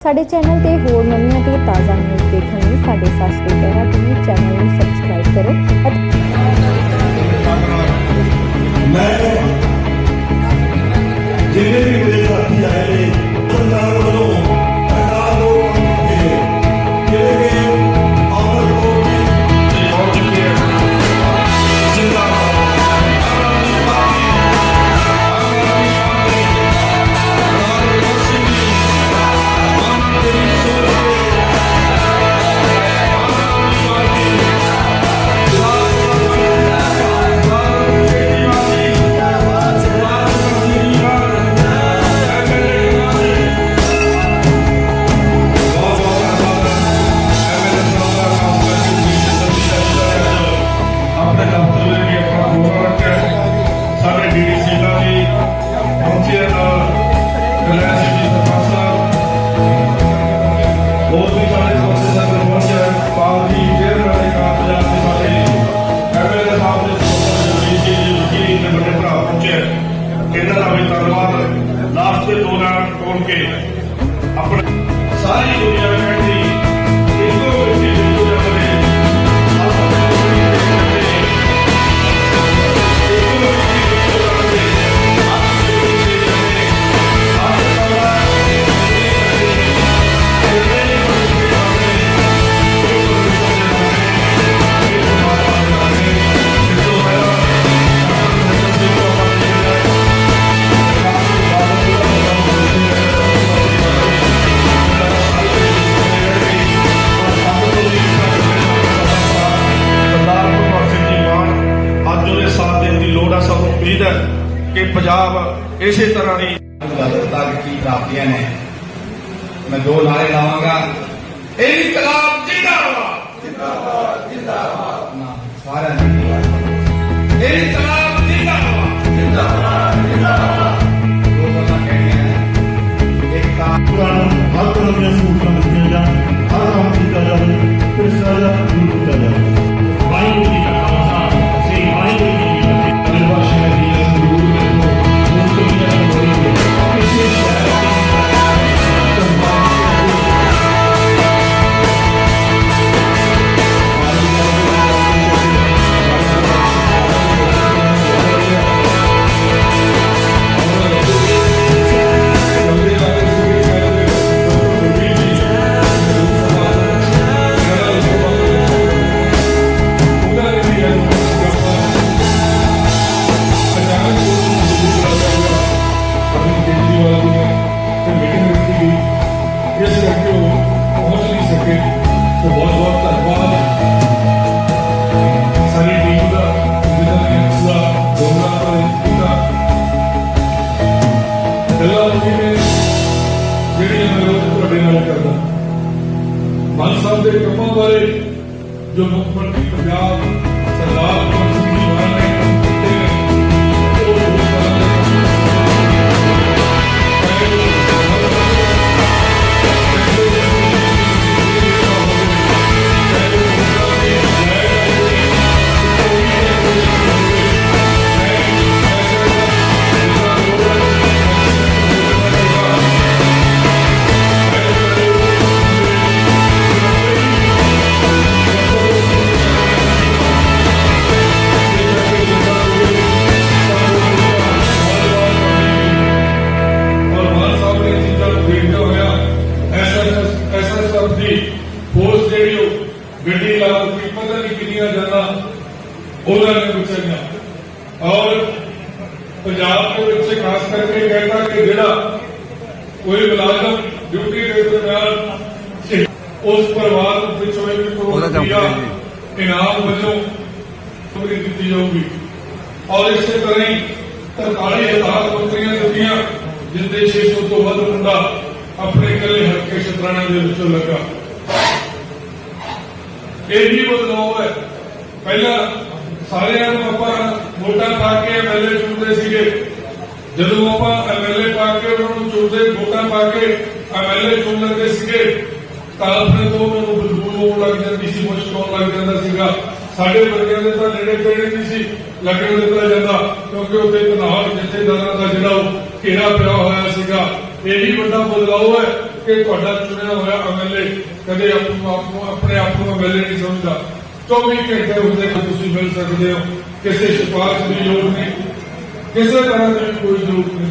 ਸਾਡੇ ਚੈਨਲ ਤੇ ਹੋਰ ਨਵੀਆਂ ਤੇ ਤਾਜ਼ਾ ਨਿਊਜ਼ ਦੇਖਣ ਲਈ ਸਾਡੇ ਸਾਸਤੇ ਪਹਿਰਾ ਟੀਵੀ ਚੈਨਲ ਨੂੰ ਸਬਸਕ੍ਰਾਈਬ ਕਰੋ ਮੈਂ ਜਿੰਨੇ ਵੀ ਮੇਰੇ ਸਾਥੀ ਆਏ ਨੇ, ਸਰਕਾਰ ਵੱਲੋਂ ਆਪਣੇ ਇਸੇ ਤਰ੍ਹਾਂ ਦੀ ਗਲਤ ਤੱਕ ਕੀ ਪ੍ਰਾਪਤੀਆਂ ਨੇ। ਮੈਂ ਦੋ ਨਾਰੇ ਲਾਵਾਂਗਾ। ਇਨਕਲਾਬ ਜਿੰਦਾਬਾਦ। ਜਿੰਦਾਬਾਦ ਜਿੰਦਾਬਾਦ। ਨਾ ਸਾਰਿਆਂ ਜੋ ਮੁੱਖ ਮੰਤਰੀ ਪੰਜਾਬ ਪੰਜਾਬ ਦੇ ਵਿੱਚ ਖਾਸ ਕਰਕੇ ਕਹਿੰਦਾ ਕਿ ਜਿਹੜਾ ਕੋਈ ਮੁਲਾਜ਼ਮ ਡਿਊਟੀ ਦੇ ਸ਼ਹੀਦ- ਉਸ ਪਰਿਵਾਰ ਵਿੱਚੋਂ ਇੱਕ ਕਰੋੜ ਰੁਪਇਆ ਇਨਾਮ ਵਜੋਂ ਪੂਰੀ ਦਿੱਤੀ ਜਾਊਗੀ। ਔਰ ਇਸੇ ਤਰ੍ਹਾਂ ਹੀ 43000 ਨੌਕਰੀਆਂ ਦਿੱਤੀਆਂ ਜਿੰਦੇ 600 ਤੋਂ ਵੱਧ ਮੁੰਡਾ ਆਪਣੇ ਇਕੱਲੇ ਹਲਕੇ ਸ਼ਤਰਾਣਾ ਦੇ ਵਿੱਚੋਂ ਲੱਗਾ। ਇਹ ਵੀ ਬਦਲਾਅ ਹੈ। ਪਹਿਲਾਂ ਸਾਰਿਆਂ ਨੂੰ ਆਪਾਂ ਵੋਟਾਂ ਪਾ ਕੇ ਐਮਐਲਏ ਚੁਣਦੇ ਸੀਗੇ। ਜਦੋਂ ਆਪਾਂ ਐਮਐਲਏ ਪਾ ਕੇ ਉਹਨਾਂ ਨੂੰ ਚੁਣਦੇ, ਵੋਟਾਂ ਪਾ ਕੇ ਐਮਐਲਏ ਚੁਣ ਲੈਂਦੇ ਸੀਗੇ, ਤਾਂ ਆਪਣੇ ਤੋਂ ਉਹਨਾਂ ਨੂੰ ਬਦਬੂ ਆਉਣ ਲੱਗ ਜਾਂਦੀ ਸੀ ਮੁਸ਼ਕ ਆਉਣ ਲੱਗ ਜਾਂਦਾ ਸੀਗਾ। ਸਾਡੇ ਵਰਗਿਆਂ ਦੇ ਤਾਂ ਨੇੜੇ ਤੇੜੇ ਨਹੀਂ ਸੀ ਲੱਗਣ ਦਿੱਤਾ ਜਾਂਦਾ, ਕਿਉਂਕਿ ਉੱਥੇ ਤਨਾਵ ਜਥੇਦਾਰਾਂ ਦਾ ਜਿਹੜਾ ਉਹ ਘੇਰਾ ਪਿਆ ਹੋਇਆ ਸੀਗਾ, ਇਹੀ ਵੱਡਾ ਬਦਲਾਅ ਹੈ ਕਿ ਤੁਹਾਡਾ ਚੁਣਿਆ ਹੋਇਆ ਐਮਐਲਏ ਕਦੇ ਆਪਨੂੰ ਆਪ ਨੂੰ ਆਪਣੇ ਆਪ ਨੂੰ ਐਮਐਲਏ ਨਹੀਂ ਸਮਝਦਾ। 24 ਘੰਟੇ ਉਸਦੇ ਕੋਲ ਤੁਸੀਂ ਮਿਲ ਸਕਦੇ ਹੋ। ਕਿਸੇ ਸਿਫਾਰਿਸ਼ ਦੀ ਲੋੜ ਨਹੀਂ। ਕਿਸੇ ਤਰ੍ਹਾਂ ਦੀ ਕੋਈ ਲੋੜ ਨਹੀਂ।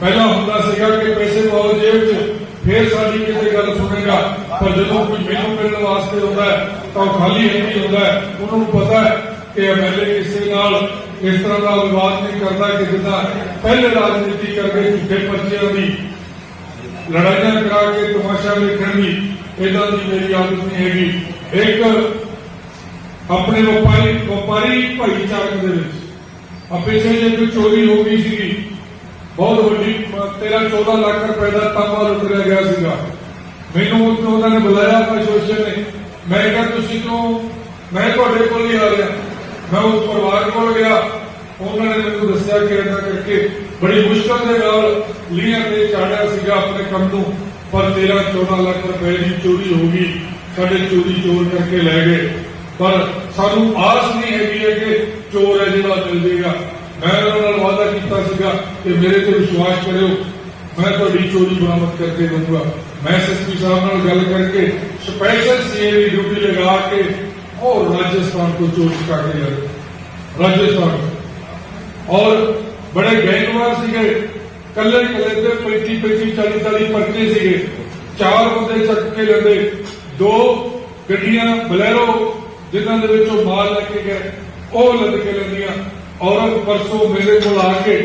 ਪਹਿਲਾਂ ਹੁੰਦਾ ਸੀਗਾ ਕਿ ਪੈਸੇ ਪਾਓ ਜੇਬ 'ਚ, ਫੇਰ ਸਾਡੀ ਕਿਤੇ ਗੱਲ ਸੁਣੇਗਾ। ਪਰ ਜਦੋਂ ਕੋਈ ਮੈਨੂੰ ਮਿਲਣ ਵਾਸਤੇ ਆਉਂਦਾ ਤਾਂ ਉਹ ਖਾਲੀ ਹੱਥੀ ਹੁੰਦਾ ਹੈ। ਉਹਨਾਂ ਨੂੰ ਪਤਾ ਹੈ ਕਿ ਐਮਐਲਏ ਕਿਸੇ ਨਾਲ ਇਸ ਤਰ੍ਹਾਂ ਦਾ ਵਿਵਾਦ ਨਹੀਂ ਕਰਦਾ ਕਿ ਜਿੱਦਾਂ ਪਹਿਲੇ ਰਾਜਨੀਤੀ ਕਰਕੇ ਝੂਠੇ ਪਰਚਿਆਂ ਦੀ ਲੜਾਈਆਂ ਕਰਾ ਕੇ ਤਮਾਸ਼ਾ ਵੇਖਣ ਦੀ ਇਦਾਂ ਦੀ ਮੇਰੀ ਆਦਤ ਨਹੀਂ ਹੈਗੀ। ਇੱਕ ਆਪਣੇ ਵਪਾਰੀ ਵਪਾਰੀ ਭਾਈਚਾਰਕ ਦੇ ਵਿੱਚ। ਆ ਪਿੱਛੇ ਜੇ ਕੋਈ ਚੋਰੀ ਹੋ ਗਈ ਸੀਗੀ, ਬਹੁਤ ਵੱਡੀ 13 14 ਲੱਖ ਰੁਪਏ ਦਾ ਤਾਂਬਾ ਲੁੱਟ ਗਿਆ ਸੀਗਾ। ਮੈਨੂੰ ਉੱਥੋਂ ਉਹਨਾਂ ਨੇ ਬੁਲਾਇਆ ਪ੍ਰਸ਼ਾਸਨ ਨੇ। ਮੈਂ ਕਿਹਾ, ਤੁਸੀਂ ਤੋਂ ਮੈਂ ਤੁਹਾਡੇ ਕੋਲ ਹੀ ਆ ਰਿਹਾ। ਮੈਂ ਉਸ ਪਰਿਵਾਰ ਕੋਲ ਗਿਆ। ਉਹਨਾਂ ਨੇ ਮੈਨੂੰ ਦੱਸਿਆ ਕਿ ਏਦਾਂ ਕਰਕੇ ਬੜੀ ਮੁਸ਼ਕਲ ਦੇ ਨਾਲ ਲੀਆਂ ਤੇ ਚਾੜਿਆ ਸੀਗਾ ਆਪਣੇ ਕੰਮ ਨੂੰ। ਪਰ 13 14 ਲੱਖ ਰੁਪਏ ਦੀ ਚੋਰੀ ਹੋ ਗਈ। ਸਾਡੇ ਚੋਰੀ ਚੋਰ ਕਰਕੇ ਲੈ ਗਏ। ਪਰ ਸਾਨੂੰ ਆਸ ਨਹੀਂ ਹੈਗੀ ਹੈ ਕਿ ਚੋਰ ਹੈ ਜਿਹੜਾ ਮਿਲ ਜੇਗਾ। ਮੈਂ ਉਹਨਾਂ ਨਾਲ ਵਾਅਦਾ ਕੀਤਾ ਸੀਗਾ ਕਿ ਮੇਰੇ ਤੇ ਵਿਸ਼ਵਾਸ ਕਰਿਓ। ਮੈਂ ਤੁਹਾਡੀ ਚੋਰੀ ਬਰਾਮਦ ਕਰਕੇ ਦਊਂਗਾ। ਮੈਂ ਐਸਐਸਪੀ ਸਾਹਿਬ ਨਾਲ ਗੱਲ ਕਰਕੇ ਸਪੈਸ਼ਲ ਸੀਏ ਦੀ ਡਿਊਟੀ ਲਗਾ ਕੇ ਉਹ ਰਾਜਸਥਾਨ ਤੋਂ ਚੋਰੀ ਚੁਕਾ ਕੇ ਲਿਆ। ਰਾਜਸਥਾਨ। ਔਰ ਬੜੇ ਗੈਂਗਵਾਰ ਸੀਗੇ। ਕੱਲੇ ਕੱਲੇ ਤੇ 35 35 40 40 ਪਰਚੇ ਸੀਗੇ। ਚਾਰ ਬੰਦੇ ਚੱਕ ਕੇ ਲੈਂਦੇ। ਦੋ ਗੱਡੀਆਂ ਬਲੈਰੋ, ਜਿਨ੍ਹਾਂ ਦੇ ਵਿੱਚ ਉਹ ਮਾਲ ਲੈ ਕੇ ਗਏ, ਉਹ ਲੱਦ ਕੇ ਲੈਂਦੀਆਂ। ਔਰਤ ਪਰਸੋਂ ਮੇਰੇ ਕੋਲ ਆ ਕੇ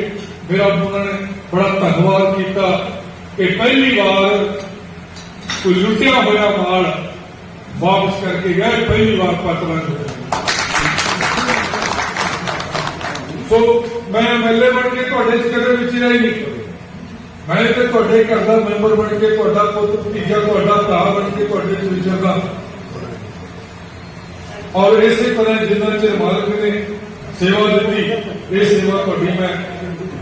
ਮੇਰਾ ਉਹਨਾਂ ਨੇ ਬੜਾ ਧੰਨਵਾਦ ਕੀਤਾ ਕਿ ਪਹਿਲੀ ਵਾਰ ਕੋਈ ਲੁੱਟਿਆ ਹੋਇਆ ਮਾਲ ਵਾਪਸ ਕਰਕੇ ਗਏ, ਪਹਿਲੀ ਵਾਰ ਪਾਤਰਾਂ ਚ ਸੋ ਮੈਂ ਐਮਐਲਏ ਬਣ ਕੇ ਤੁਹਾਡੇ ਚ ਕਦੇ ਵਿੱਚ ਹੀ ਨਹੀਂ ਮੈਂ ਤੇ ਤੁਹਾਡੇ ਘਰ ਦਾ ਮੈਂਬਰ ਬਣ ਕੇ ਤੁਹਾਡਾ ਪੁੱਤ, ਭਤੀਜਾ, ਤੁਹਾਡਾ ਭਰਾ ਬਣ ਕੇ ਤੁਹਾਡੇ ਚ ਵਿਚਰਦਾ ਔਰ ਇਸੇ ਤਰ੍ਹਾਂ ਜਿੰਨਾ ਚਿਰ ਮਾਲਕ ਨੇ ਸੇਵਾ ਦਿੱਤੀ, ਇਹ ਸੇਵਾ ਤੁਹਾਡੀ ਮੈਂ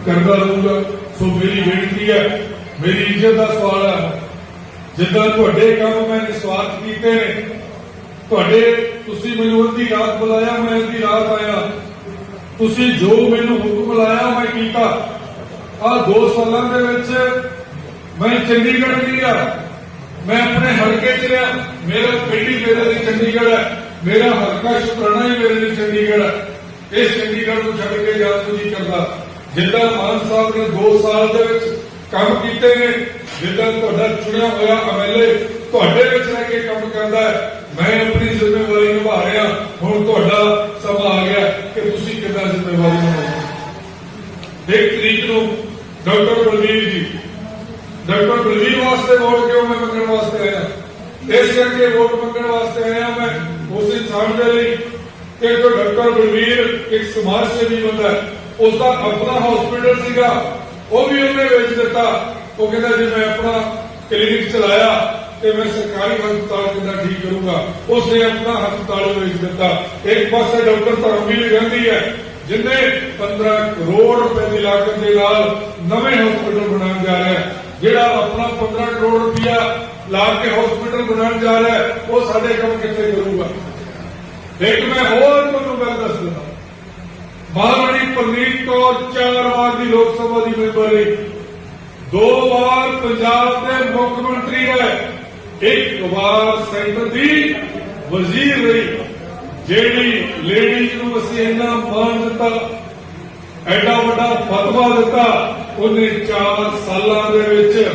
ਕਰਦਾ ਰਹੂੰਗਾ। ਸੋ ਮੇਰੀ ਬੇਨਤੀ ਹੈ, ਮੇਰੀ ਇੱਜ਼ਤ ਦਾ ਸਵਾਲ ਹੈ, ਜਿੱਦਾਂ ਤੁਹਾਡੇ ਕੰਮ ਮੈਂ ਨਿਸਵਾਰਥ ਕੀਤੇ ਨੇ, ਤੁਹਾਡੇ ਤੁਸੀਂ ਮੈਨੂੰ ਅੱਧੀ ਰਾਤ ਬੁਲਾਇਆ, ਮੈਂ ਅੱਧੀ ਰਾਤ ਆਇਆ। ਤੁਸੀਂ ਜੋ ਮੈਨੂੰ ਹੁਕਮ ਲਾਇਆ ਮੈਂ ਕੀਤਾ। ਆ ਦੋ ਸਾਲਾਂ ਦੇ ਵਿੱਚ ਮੈਂ ਚੰਡੀਗੜ੍ਹ ਨਹੀਂ ਗਿਆ ਮੈਂ ਆਪਣੇ ਹਲਕੇ 'ਚ ਰਿਹਾ। ਮੇਰਾ ਪਿੰਡੀ ਮੇਰੇ ਲਈ ਚੰਡੀਗੜ੍ਹ ਹੈ। ਮੇਰਾ ਹਲਕਾ ਸ਼ੁਕਰਾਣਾ ਹੀ ਮੇਰੇ ਲਈ ਚੰਡੀਗੜ੍ਹ ਹੈ। ਇਸ ਚੰਡੀਗੜ੍ਹ ਨੂੰ ਛੱਡ ਕੇ ਜਾਣ ਨੂੰ ਨਹੀਂ ਕਰਦਾ। ਜਿੱਦਾਂ ਮਾਨ ਸਾਹਿਬ ਨੇ 2 ਸਾਲ ਦੇ ਵਿੱਚ ਕੰਮ ਕੀਤੇ ਨੇ, ਜਿੱਦਾਂ ਤੁਹਾਡਾ ਚੁਣਿਆ ਹੋਇਆ ਐਮਐਲਏ ਤੁਹਾਡੇ ਵਿੱਚ ਰਹਿ ਕੇ ਕੰਮ ਕਰਦਾ ਹੈ। ਮੈਂ ਆਪਣੀ ਜ਼ਿੰਮੇਵਾਰੀ ਨਿਭਾ ਰਿਹਾ। ਹੁਣ ਤੁਹਾਡਾ ਸਮਾਂ ਆ ਗਿਆ ਕਿ ਤੁਸੀਂ ਕਿੱਦਾਂ ਜ਼ਿੰਮੇਵਾਰੀ ਨਿਭਾਉਂਦੇ ਇੱਕ ਤਰੀਕ ਨੂੰ ਡਾਕਟਰ ਬਲਵੀਰ ਜੀ, ਡਾਕਟਰ ਬਲਵੀਰ ਵਾਸਤੇ ਵੋਟ ਕਿਉਂ ਮੈਂ ਮੰਗਣ ਵਾਸਤੇ ਆਇਆ? ਇਸ ਕਰਕੇ ਵੋਟ ਮੰਗਣ ਵਾਸਤੇ ਆਇਆ ਮੈਂ ਉਸ ਇਨਸਾਨ ਦੇ ਲਈ ਕਿ ਜੋ ਡਾਕਟਰ ਬਲਵੀਰ ਇੱਕ ਸਮਾਜ ਸੇਵੀ ਬੰਦਾ ਉਸ ਦਾ ਆਪਣਾ ਹਸਪੀਟਲ ਸੀਗਾ, ਉਹ ਵੀ ਉਹਨੇ ਵੇਚ ਦਿੱਤਾ। ਉਹ ਕਹਿੰਦਾ ਜੇ ਮੈਂ ਆਪਣਾ ਕਲੀਨਿਕ ਚਲਾਇਆ ਤੇ ਮੈਂ ਸਰਕਾਰੀ ਹਸਪਤਾਲ ਕਿੱਦਾਂ ਠੀਕ ਕਰੂੰਗਾ? ਉਸਨੇ ਆਪਣਾ ਹਸਪਤਾਲ ਵੇਚ ਦਿੱਤਾ। ਇੱਕ ਪਾਸੇ ਡਾਕਟਰ ਧਰਮਵੀਰ ਗਾਂਧੀ ਹੈ ਜਿਨੇ 15 ਕਰੋੜ ਰੁਪਏ ਦੀ ਲਾਗਤ ਦੇ ਨਾਲ ਨਵੇਂ ਹਸਪੀਟਲ ਬਣਾਉਣ ਜਾ ਰਿਹਾ ਜਿਹੜਾ ਆਪਣਾ 15 ਕਰੋੜ ਰੁਪਇਆ ਲਾ ਕੇ ਹਸਪੀਟਲ ਬਣਾਉਣ ਜਾ ਰਿਹਾ ਉਹ ਸਾਡੇ ਕੰਮ ਕਿੱਥੇ ਕਰੂਗਾ? ਇੱਕ ਮੈਂ ਹੋਰ ਤੁਹਾਨੂੰ ਗੱਲ ਦੱਸ ਦਿੰਦਾ। ਮਹਾਰਾਣੀ ਪ੍ਰਨੀਤ ਕੌਰ ਚਾਰ ਵਾਰ ਦੀ ਲੋਕ ਸਭਾ ਦੀ ਮੈਂਬਰ ਰਹੀ। ਦੋ ਵਾਰ ਪੰਜਾਬ ਦੇ ਮੁੱਖ ਮੰਤਰੀ ਰਹੇ। ਇੱਕ ਵਾਰ ਸੈਂਟਰ ਦੀ ਵਜ਼ੀਰ ਰਹੀ। ਜਿਹੜੀ ਲੇਡੀਜ਼ ਨੂੰ ਅਸੀਂ ਇੰਨਾ ਮਾਣ ਦਿੱਤਾ, ਐਡਾ ਵੱਡਾ ਫਤਵਾ ਦਿੱਤਾ, ਉਹਨੇ 4 ਸਾਲਾਂ ਦੇ ਵਿੱਚ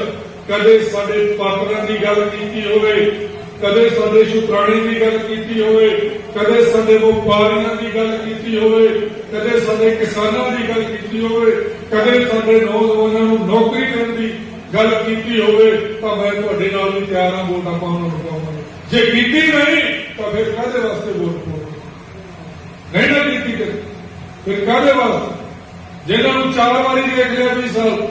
ਕਦੇ ਸਾਡੇ ਪਾਤਰਾਂ ਦੀ ਗੱਲ ਕੀਤੀ ਹੋਵੇ, ਕਦੇ ਸਾਡੇ ਸ਼ੁਕਰਾਣੇ ਦੀ ਗੱਲ ਕੀਤੀ ਹੋਵੇ, ਕਦੇ ਸਾਡੇ ਵਪਾਰੀਆਂ ਦੀ ਗੱਲ ਕੀਤੀ ਹੋਵੇ, ਕਦੇ ਸਾਡੇ ਕਿਸਾਨਾਂ ਦੀ ਗੱਲ ਕੀਤੀ ਹੋਵੇ, ਕਦੇ ਸਾਡੇ ਨੌਜਵਾਨਾਂ ਨੂੰ ਨੌਕਰੀ ਦੇਣ ਦੀ ਗੱਲ ਕੀਤੀ ਹੋਵੇ, ਤਾਂ ਮੈਂ ਤੁਹਾਡੇ ਨਾਲ ਵੀ ਤਿਆਰ ਹਾਂ ਵੋਟਾਂ ਪਾਉਣ ਨੂੰ ਪਾਵਾਂਗਾ ਜੇ ਕੀਤੀ ਨਹੀਂ, ਤਾਂ ਫਿਰ ਕਾਹਦੇ ਵਾਸਤੇ ਵੋਟ ਪਾਉਣੀ? ਨਹੀਂ ਨਾ ਕੀਤੀ ਕਰ ਫਿਰ ਕਾਹਦੇ ਵਾਸਤੇ ਜਿਹਨਾਂ ਨੂੰ ਚਾਰ ਵਾਰੀ ਦੇਖ ਲਿਆ 20 ਸਾਲ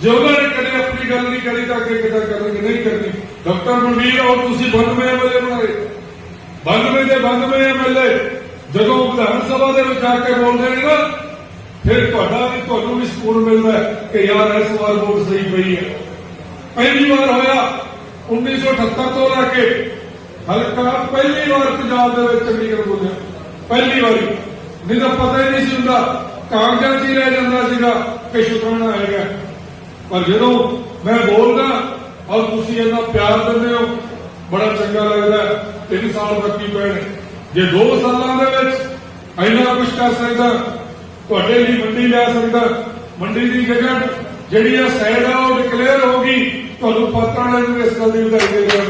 ਜੇ ਉਹਨਾਂ ਨੇ ਕਦੇ ਆਪਣੀ ਗੱਲ ਨਹੀਂ ਕਰੀ ਤਾਂ ਅੱਗੇ ਕਿਦਾਂ ਕਰਨਗੇ? ਨਹੀਂ ਕਰਨੀ। ਡਾਕਟਰ ਮਨਵੀਰ ਔਰ ਤੁਸੀਂ 92 ਐਮਐਲਏ ਬਣਾਏ। 92 ਦੇ 92 ਐਮਐਲਏ। ਜਦੋਂ ਵਿਧਾਨ ਸਭਾ ਦੇ ਵਿੱਚ ਆ ਕੇ ਬੋਲਦੇ ਨੇ ਨਾ, ਫਿਰ ਤੁਹਾਡਾ ਵੀ ਤੁਹਾਨੂੰ ਵੀ ਸਕੂਨ ਮਿਲਦਾ ਕਿ ਯਾਰ ਇਸ ਵਾਰ ਵੋਟ ਸਹੀ ਪਈ ਹੈ। ਪਹਿਲੀ ਵਾਰ ਹੋਇਆ 1978 ਤੋਂ ਲੈ ਕੇ ਹਲਕਾ ਪਹਿਲੀ ਵਾਰ ਪੰਜਾਬ ਦੇ ਵਿੱਚ ਚੰਡੀਗੜ੍ਹ ਬੋਲਿਆ। ਪਹਿਲੀ ਵਾਰੀ। ਨਹੀਂ ਤਾਂ ਪਤਾ ਹੀ ਨਹੀਂ ਸੀ ਹੁੰਦਾ। ਕਾਗਜ਼ਾਂ 'ਚ ਹੀ ਰਹਿ ਜਾਂਦਾ ਸੀਗਾ ਕਿ ਸ਼ੁਕਰਾਨਾ ਹੈਗਾ। ਪਰ ਜਦੋਂ ਮੈਂ ਬੋਲਦਾ ਔਰ ਤੁਸੀਂ ਇੰਨਾ ਪਿਆਰ ਦਿੰਦੇ ਹੋ, ਬੜਾ ਚੰਗਾ ਲੱਗਦਾ ਤਿੰਨ ਸਾਲ ਬਾਕੀ ਪੈਣ ਜੇ 2 ਸਾਲਾਂ ਦੇ ਵਿੱਚ ਇੰਨਾ ਕੁਝ ਕਰ ਸਕਦਾ, ਤੁਹਾਡੇ ਲਈ ਮੰਡੀ ਲੈ ਸਕਦਾ, ਮੰਡੀ ਦੀ ਜਗ੍ਹਾ ਜਿਹੜੀ ਆ ਸਾਈਡ ਆ, ਉਹ ਡਿਕਲੇਅਰ ਹੋ ਗਈ, ਤੁਹਾਨੂੰ ਪਾਤਰਾਂ ਵਾਲੇ ਇਸ ਗੱਲ ਦੀ ਵਧਾਈ ਦੇ ਰਿਹਾ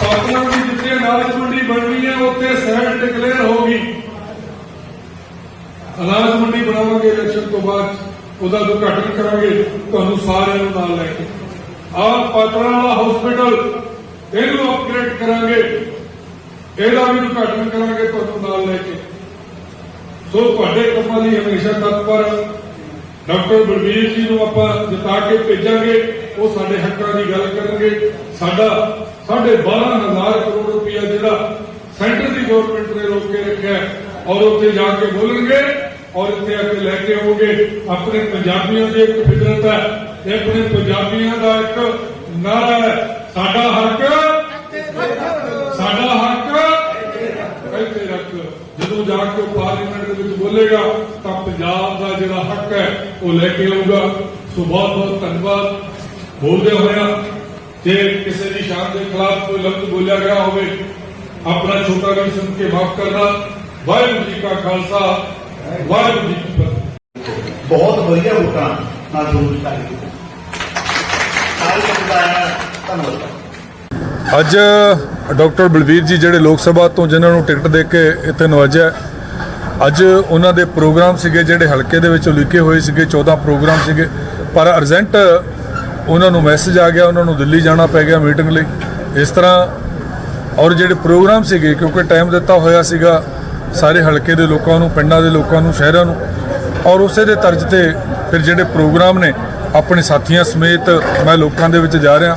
ਪਾਤਰਾਂ ਦੀ ਜਿੱਥੇ ਅਨਾਜ ਮੰਡੀ ਬਣਨੀ ਹੈ, ਉੱਥੇ ਸਾਈਡ ਡਿਕਲੇਅਰ ਹੋ ਅਨਾਜ ਮੰਡੀ ਬਣਾਵਾਂਗੇ ਇਲੈਕਸ਼ਨ ਤੋਂ ਬਾਅਦ, ਉਹਦਾ ਉਦਘਾਟਨ ਕਰਾਂਗੇ, ਤੁਹਾਨੂੰ ਸਾਰਿਆਂ ਨੂੰ ਨਾਲ ਲੈ ਕੇ। ਆਹ ਪਾਤਰਾਂ ਵਾਲਾ ਹਸਪੀਟਲ ਇਹਨੂੰ ਅਪਗ੍ਰੇਡ ਕਰਾਂਗੇ। ਇਹਦਾ ਵੀ ਉਦਘਾਟਨ ਕਰਾਂਗੇ, ਤੁਹਾਨੂੰ ਨਾਲ ਲੈ ਕੇ। ਸੋ ਤੁਹਾਡੇ ਕੰਮਾਂ ਲਈ ਹਮੇਸ਼ਾ ਤਤਪਰ। ਡਾਕਟਰ ਬਲਬੀਰ ਜੀ ਨੂੰ ਆਪਾਂ ਜਿਤਾ ਕੇ ਭੇਜਾਂਗੇ। ਉਹ ਸਾਡੇ ਹੱਕਾਂ ਦੀ ਗੱਲ ਕਰਨਗੇ। ਸਾਡਾ 12500 ਕਰੋੜ ਰੁਪਇਆ ਜਿਹੜਾ ਸੈਂਟਰ ਦੀ ਗਵਰਨਮੈਂਟ ਨੇ ਰੋਕ ਕੇ ਰੱਖਿਆ ਔਰ ਉੱਥੇ ਜਾ ਕੇ ਬੋਲਣਗੇ ਔਰ ਇੱਥੇ ਆ ਕੇ ਲੈ ਕੇ ਆਉਣਗੇ। ਆਪਣੇ ਪੰਜਾਬੀਆਂ ਦੀ ਇੱਕ ਫਿਤਰਤ ਹੈ ਇਹ ਆਪਣੇ ਪੰਜਾਬੀਆਂ ਦਾ ਇੱਕ ਨਾਰਾ ਹੈ। ਸਾਡਾ ਹੱਕ ਸਾਡਾ ਹੱਕ ਇੱਥੇ ਰੱਖ ਜਦੋਂ ਜਾ ਕੇ ਉਹ ਪਾਰਲੀਮੈਂਟ ਦੇ ਵਿੱਚ ਬੋਲੇਗਾ, ਤਾਂ ਪੰਜਾਬ ਦਾ ਜਿਹੜਾ ਹੱਕ ਹੈ, ਉਹ ਲੈ ਕੇ ਆਊਗਾ। ਸੋ ਬਹੁਤ ਬਹੁਤ ਧੰਨਵਾਦ। ਬੋਲਦੇ ਹੋਇਆ ਜੇ ਕਿਸੇ ਦੀ ਸ਼ਾਨ ਦੇ ਖਿਲਾਫ ਕੋਈ ਲਫ਼ਜ਼ ਬੋਲਿਆ ਗਿਆ ਹੋਵੇ ਆਪਣਾ ਛੋਟਾ ਵੀ ਸੁਣ ਕੇ ਮਾਫ ਕਰਨਾ ਵਾਹਿਗੁਰੂ ਜੀ ਕਾ ਖਾਲਸਾ ਵਾਹਿਗੁਰੂ ਜੀ ਕੀ ਫਤਿਹ। ਬਹੁਤ ਵਧੀਆ ਵੋਟਾਂ ਨਾਲ ਜ਼ਰੂਰ ਕਰਾਂਗੇ ਸਾਰੇ ਧੰਨਵਾਦ। ਅੱਜ ਡਾਕਟਰ ਬਲਵੀਰ ਜੀ ਜਿਹੜੇ ਲੋਕ ਸਭਾ ਤੋਂ ਜਿਨ੍ਹਾਂ ਨੂੰ ਟਿਕਟ ਦੇ ਕੇ ਇੱਥੇ ਨਵਾਜਿਆ ਅੱਜ ਉਹਨਾਂ ਦੇ ਪ੍ਰੋਗਰਾਮ ਸੀਗੇ ਜਿਹੜੇ ਹਲਕੇ ਦੇ ਵਿੱਚ ਲਿਖੇ ਹੋਏ ਸੀਗੇ 14 ਪ੍ਰੋਗਰਾਮ ਸੀਗੇ। ਪਰ ਅਰਜੈਂਟ ਉਹਨਾਂ ਨੂੰ ਮੈਸੇਜ ਆ ਗਿਆ, ਉਹਨਾਂ ਨੂੰ ਦਿੱਲੀ ਜਾਣਾ ਪੈ ਗਿਆ ਮੀਟਿੰਗ ਲਈ। ਇਸ ਤਰ੍ਹਾਂ ਔਰ ਜਿਹੜੇ ਪ੍ਰੋਗਰਾਮ ਸੀਗੇ, ਕਿਉਂਕਿ ਟਾਈਮ ਦਿੱਤਾ ਹੋਇਆ ਸੀਗਾ ਸਾਰੇ ਹਲਕੇ ਦੇ ਲੋਕਾਂ ਨੂੰ, ਪਿੰਡਾਂ ਦੇ ਲੋਕਾਂ ਨੂੰ, ਸ਼ਹਿਰਾਂ ਨੂੰ, ਔਰ ਉਸੇ ਦੇ ਤਰਜ਼ ਤੇ ਫਿਰ ਜਿਹੜੇ ਪ੍ਰੋਗਰਾਮ ਨੇ, ਆਪਣੇ ਸਾਥੀਆਂ ਸਮੇਤ ਮੈਂ ਲੋਕਾਂ ਦੇ ਵਿੱਚ ਜਾ ਰਿਹਾ।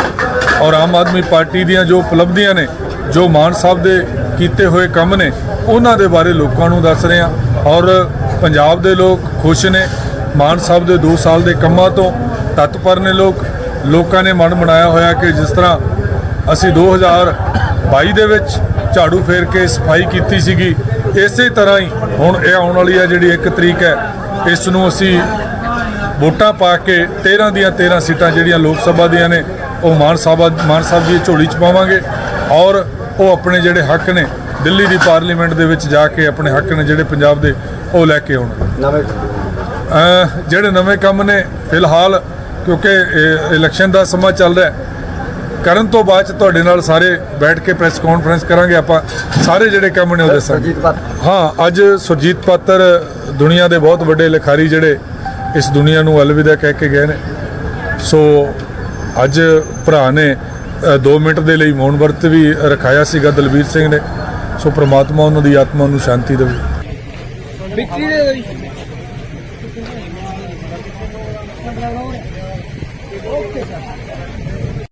ਔਰ ਆਮ ਆਦਮੀ ਪਾਰਟੀ ਦੀਆਂ ਜੋ ਉਪਲਬਧੀਆਂ ਨੇ, ਜੋ ਮਾਨ ਸਾਹਿਬ ਦੇ ਕੀਤੇ ਹੋਏ ਕੰਮ ਨੇ, ਉਹਨਾਂ ਦੇ ਬਾਰੇ ਲੋਕਾਂ ਨੂੰ ਦੱਸ ਰਿਹਾ। ਔਰ ਪੰਜਾਬ ਦੇ ਲੋਕ ਖੁਸ਼ ਨੇ। ਮਾਨ ਸਾਹਿਬ ਦੇ 2 ਸਾਲ ਦੇ ਕੰਮਾਂ ਤੋਂ ਤਤਪਰ ਨੇ ਲੋਕ। ਲੋਕਾਂ ਨੇ ਮਨ ਬਣਾਇਆ ਹੋਇਆ ਕਿ ਜਿਸ ਤਰ੍ਹਾਂ ਅਸੀਂ 2022 ਦੇ ਵਿੱਚ ਝਾੜੂ ਫੇਰ ਕੇ ਸਫ਼ਾਈ ਕੀਤੀ ਸੀਗੀ ਇਸੇ ਤਰ੍ਹਾਂ ਹੀ ਹੁਣ ਇਹ ਆਉਣ ਵਾਲੀ ਹੈ ਜਿਹੜੀ 1 ਤਰੀਕ ਹੈ ਇਸ ਨੂੰ ਅਸੀਂ ਵੋਟਾਂ ਪਾ ਕੇ 13 ਦੀਆਂ 13 ਸੀਟਾਂ ਜਿਹੜੀਆਂ ਲੋਕ ਸਭਾ ਦੀਆਂ ਨੇ ਉਹ ਮਾਨ ਸਾਹਿਬ ਮਾਨ ਸਾਹਿਬ ਦੀ ਝੋਲੀ ਚ ਪਾਵਾਂਗੇ ਔਰ ਉਹ ਆਪਣੇ ਜਿਹੜੇ ਹੱਕ ਨੇ ਦਿੱਲੀ ਦੀ ਪਾਰਲੀਮੈਂਟ ਦੇ ਵਿੱਚ ਜਾ ਕੇ ਆਪਣੇ ਹੱਕ ਨੇ ਜਿਹੜੇ ਪੰਜਾਬ ਦੇ ਉਹ ਲੈ ਕੇ ਆਉਣ। ਨਵੇਂ ਜਿਹੜੇ ਨਵੇਂ ਕੰਮ ਨੇ ਫਿਲਹਾਲ ਕਿਉਂਕਿ ਇਹ ਇਲੈਕਸ਼ਨ ਦਾ ਸਮਾਂ ਚੱਲ ਰਿਹਾ ਹੈ। ਕਰਨ ਤੋਂ ਬਾਅਦ ਚ ਤੁਹਾਡੇ ਨਾਲ ਸਾਰੇ ਬੈਠ ਕੇ ਪ੍ਰੈਸ ਕਾਨਫਰੰਸ ਕਰਾਂਗੇ ਆਪਾਂ। ਸਾਰੇ ਜਿਹੜੇ ਕੰਮ ਨੇ ਉਹ ਦੱਸਾਂਗੇ। ਹਾਂ ਅੱਜ ਸੁਰਜੀਤ ਪਾਤਰ ਦੁਨੀਆ ਦੇ ਬਹੁਤ ਵੱਡੇ ਲਿਖਾਰੀ ਜਿਹੜੇ ਇਸ ਦੁਨੀਆ ਨੂੰ ਅਲਵਿਦਾ ਕਹਿ ਕੇ ਗਏ ਨੇ। ਸੋ ਅੱਜ ਭਰਾ ਨੇ 2 ਮਿੰਟ ਦੇ ਲਈ ਮੌਨ ਵਰਤ ਵੀ ਰਖਾਇਆ ਸੀਗਾ ਦਲਬੀਰ ਸਿੰਘ ਨੇ। ਸੋ ਪ੍ਰਮਾਤਮਾ ਉਹਨਾਂ ਦੀ ਆਤਮਾ ਨੂੰ ਸ਼ਾਂਤੀ ਦੇਵੇ।